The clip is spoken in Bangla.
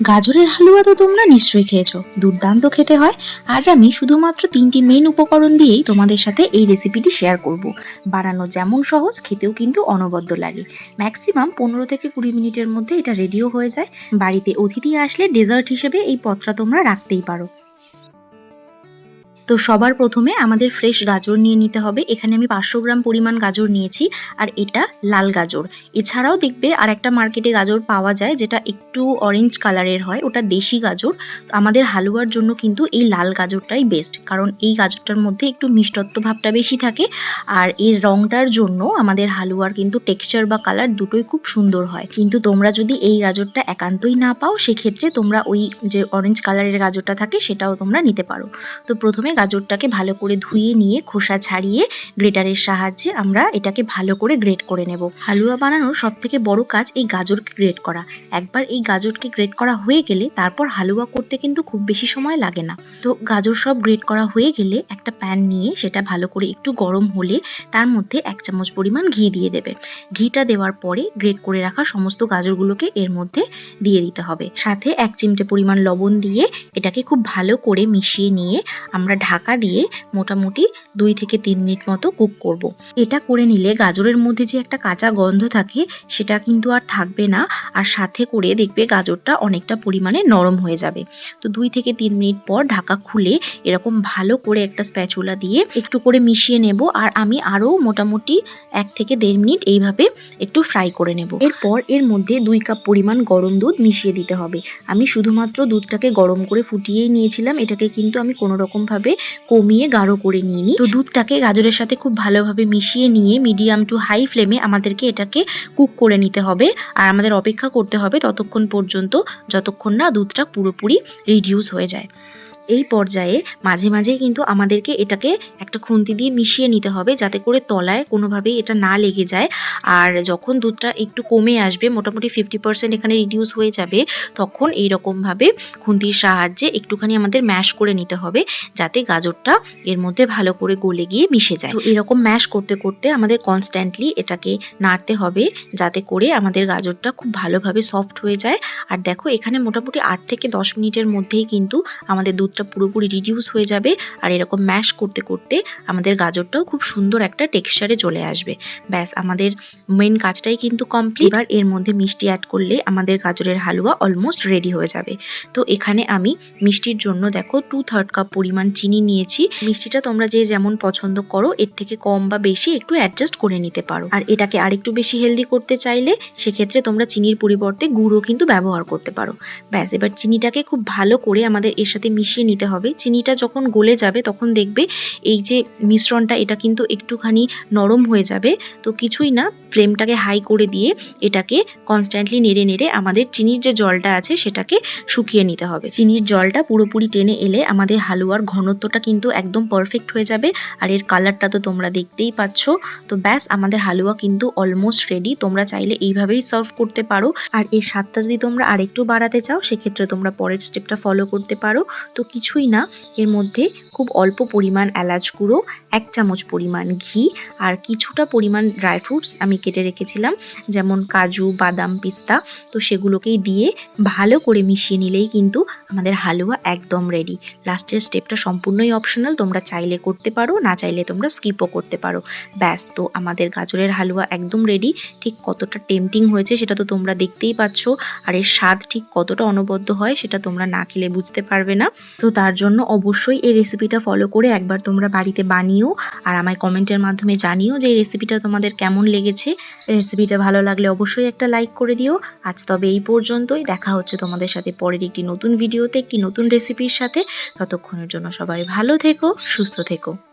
গাজরের হালুয়া তো তোমরা নিশ্চয়ই খেয়েছো। দুর্দান্ত খেতে হয়। আজ আমি শুধুমাত্র তিনটি মেন উপকরণ দিয়েই তোমাদের সাথে এই রেসিপিটি শেয়ার করব। বানানো যেমন সহজ, খেতেও কিন্তু অনবদ্য লাগে। ম্যাক্সিমাম পনেরো থেকে কুড়ি মিনিটের মধ্যে এটা রেডিও হয়ে যায়। বাড়িতে অতিথি আসলে ডেজার্ট হিসেবে এই পদটা তোমরা রাখতেই পারো। তো সবার প্রথমে আমাদের ফ্রেশ গাজর নিয়ে নিতে হবে। এখানে আমি পাঁচশো গ্রাম পরিমাণ গাজর নিয়েছি, আর এটা লাল গাজর। এছাড়াও দেখবে আর একটা মার্কেটে গাজর পাওয়া যায়, যেটা একটু অরেঞ্জ কালারের হয়, ওটা দেশি গাজর। আমাদের হালুয়ার জন্য কিন্তু এই লাল গাজরটাই বেস্ট কারণ এই গাজরটার মধ্যে একটু মিষ্টত্ব ভাবটা বেশি থাকে। আর এর রংটার জন্য আমাদের হালুয়ার কিন্তু টেক্সচার বা কালার দুটোই খুব সুন্দর হয়। কিন্তু তোমরা যদি এই গাজরটা একান্তই না পাও, সেক্ষেত্রে তোমরা ওই যে অরেঞ্জ কালারের গাজরটা থাকে, সেটাও তোমরা নিতে পারো। তো প্রথমে গাজরটাকে ভালো করে ধুয়ে নিয়ে খোসা ছাড়িয়ে গ্রেটারের সাহায্যে আমরা এটাকে ভালো করে গ্রেট করে নেব। হালুয়া বানানোর সব থেকে বড় কাজ এই গাজরকে গ্রেট করা। একবার এই গাজরকে গ্রেট করা হয়ে গেলে তারপর হালুয়া করতে কিন্তু খুব বেশি সময় লাগে না। তো গাজর সব গ্রেট করা হয়ে গেলে একটা প্যান নিয়ে সেটা ভালো করে একটু গরম হলে তার মধ্যে এক চামচ পরিমাণ ঘি দিয়ে দেবে। ঘিটা দেওয়ার পরে গ্রেট করে রাখা সমস্ত গাজরগুলোকে এর মধ্যে দিয়ে দিতে হবে। সাথে এক চিমটে পরিমাণ লবণ দিয়ে এটাকে খুব ভালো করে মিশিয়ে নিয়ে আমরা ঢাকা দিয়ে মোটামুটি দুই থেকে তিন মিনিট মতো কুক করব। এটা করে নিলে গাজরের মধ্যে যে একটা কাঁচা গন্ধ থাকে, সেটা কিন্তু আর থাকবে না। আর সাথে করে দেখবে গাজরটা অনেকটা পরিমাণে নরম হয়ে যাবে। তো দুই থেকে তিন মিনিট পর ঢাকা খুলে এরকম ভালো করে একটা স্প্যাচুলা দিয়ে একটু করে মিশিয়ে নেব। আর আমি আরও মোটামুটি এক থেকে দেড় মিনিট এইভাবে একটু ফ্রাই করে নেব। এরপর এর মধ্যে দুই কাপ পরিমাণ গরম দুধ মিশিয়ে দিতে হবে। আমি শুধুমাত্র দুধটাকে গরম করে ফুটিয়েই নিয়েছিলাম। এটাকে কিন্তু আমি কোনো রকম ভাবে কমিয়ে গাঢ় করে নিয়ে নিই তো দুধটাকে গাজরের সাথে খুব ভালোভাবে মিশিয়ে নিয়ে মিডিয়াম টু হাই ফ্লেমে আমাদেরকে এটাকে কুক করে নিতে হবে। আর আমাদের অপেক্ষা করতে হবে ততক্ষণ পর্যন্ত, যতক্ষণ না দুধটা পুরোপুরি রিডিউস হয়ে যায়। এই পর্যায়ে মাঝে মাঝে কিন্তু আমাদেরকে এটাকে একটা খুন্তি দিয়ে মিশিয়ে নিতে হবে যাতে করে তলায় কোনোভাবেই এটা না লেগে যায়। আর যখন দুধটা একটু কমে আসবে, মোটামুটি ফিফটি পার্সেন্ট এখানে রিডিউস হয়ে যাবে, তখন এইরকমভাবে খুন্তির সাহায্যে একটুখানি আমাদের ম্যাশ করে নিতে হবে যাতে গাজরটা এর মধ্যে ভালো করে গলে গিয়ে মিশে যায়। তো এরকম ম্যাশ করতে করতে আমাদের কনস্ট্যান্টলি এটাকে নাড়তে হবে যাতে করে আমাদের গাজরটা খুব ভালোভাবে সফট হয়ে যায়। আর দেখো এখানে মোটামুটি আট থেকে দশ মিনিটের মধ্যেই কিন্তু আমাদের দুধটা পুরোপুরি রিডিউস হয়ে যাবে আর এরকম ম্যাশ করতে করতে আমাদের গাজরটাও খুব সুন্দর একটা টেক্সচারে চলে আসবে। ব্যাস, আমাদের মেন কাজটাই কিন্তু কমপ্লিট এবার এর মধ্যে মিষ্টি অ্যাড করলে আমাদের গাজরের হালুয়া অলমোস্ট রেডি হয়ে যাবে। তো এখানে আমি মিষ্টির জন্য দেখো টু থার্ড কাপ পরিমাণ চিনি নিয়েছি। মিষ্টিটা তোমরা যে যেমন পছন্দ করো, এর থেকে কম বা বেশি একটু অ্যাডজাস্ট করে নিতে পারো। আর এটাকে আরেকটু বেশি হেলদি করতে চাইলে সেক্ষেত্রে তোমরা চিনির পরিবর্তে গুঁড়ো কিন্তু ব্যবহার করতে পারো। ব্যাস, এবার চিনিটাকে খুব ভালো করে আমাদের এর সাথে মিশিয়ে নিতে হবে। চিনিটা যখন গলে যাবে তখন দেখবে এই যে মিশ্রণটা এটা কিন্তু একটুখানি নরম হয়ে যাবে। তো কিছুই না, ফ্লেমটাকে হাই করে দিয়ে এটাকে কনস্ট্যান্টলি নেড়ে নেড়ে আমাদের চিনির যে জলটা আছে সেটাকে শুকিয়ে নিতে হবে। চিনির জলটা পুরোপুরি টেনে এলে আমাদের হালুয়ার ঘনত্বটা কিন্তু একদম পারফেক্ট হয়ে যাবে। আর এর কালারটা তো তোমরা দেখতেই পাচ্ছ। তো ব্যাস, আমাদের হালুয়া কিন্তু অলমোস্ট রেডি তোমরা চাইলে এইভাবেই সার্ভ করতে পারো। আর এর স্বাদটা যদি তোমরা আরেকটু বাড়াতে চাও, সেক্ষেত্রে তোমরা পরের স্টেপটা ফলো করতে পারো। তো কিছুই না, এর মধ্যে খুব অল্প পরিমাণ এলাচ গুঁড়ো, এক চামচ পরিমাণ ঘি আর কিছুটা পরিমাণ ড্রাই ফ্রুটস আমি কেটে রেখেছিলাম, যেমন কাজু, বাদাম, পিস্তা। তো সেগুলোকেই দিয়ে ভালো করে মিশিয়ে নিলেই কিন্তু আমাদের হালুয়া একদম রেডি লাস্টের স্টেপটা সম্পূর্ণই অপশনাল তোমরা চাইলে করতে পারো, না চাইলে তোমরা স্কিপও করতে পারো। ব্যাস, তো আমাদের গাজরের হালুয়া একদম রেডি ঠিক কতটা টেম্পটিং হয়েছে সেটা তো তোমরা দেখতেই পাচ্ছ, আর এর স্বাদ ঠিক কতটা অনবদ্য হয় সেটা তোমরা না খেলে বুঝতে পারবে না। তো তার জন্য অবশ্যই এই রেসিপিটা ফলো করে একবার তোমরা বাড়িতে বানিও আর আমায় কমেন্টের মাধ্যমে জানিও যে এই রেসিপিটা তোমাদের কেমন লেগেছে। রেসিপিটা ভালো লাগলে অবশ্যই একটা লাইক করে দিও। আজ তবে এই পর্যন্তই। দেখা হচ্ছে তোমাদের সাথে পরের একটি নতুন ভিডিওতে একটি নতুন রেসিপির সাথে। ততক্ষণের জন্য সবাই ভালো থেকো, সুস্থ থেকো।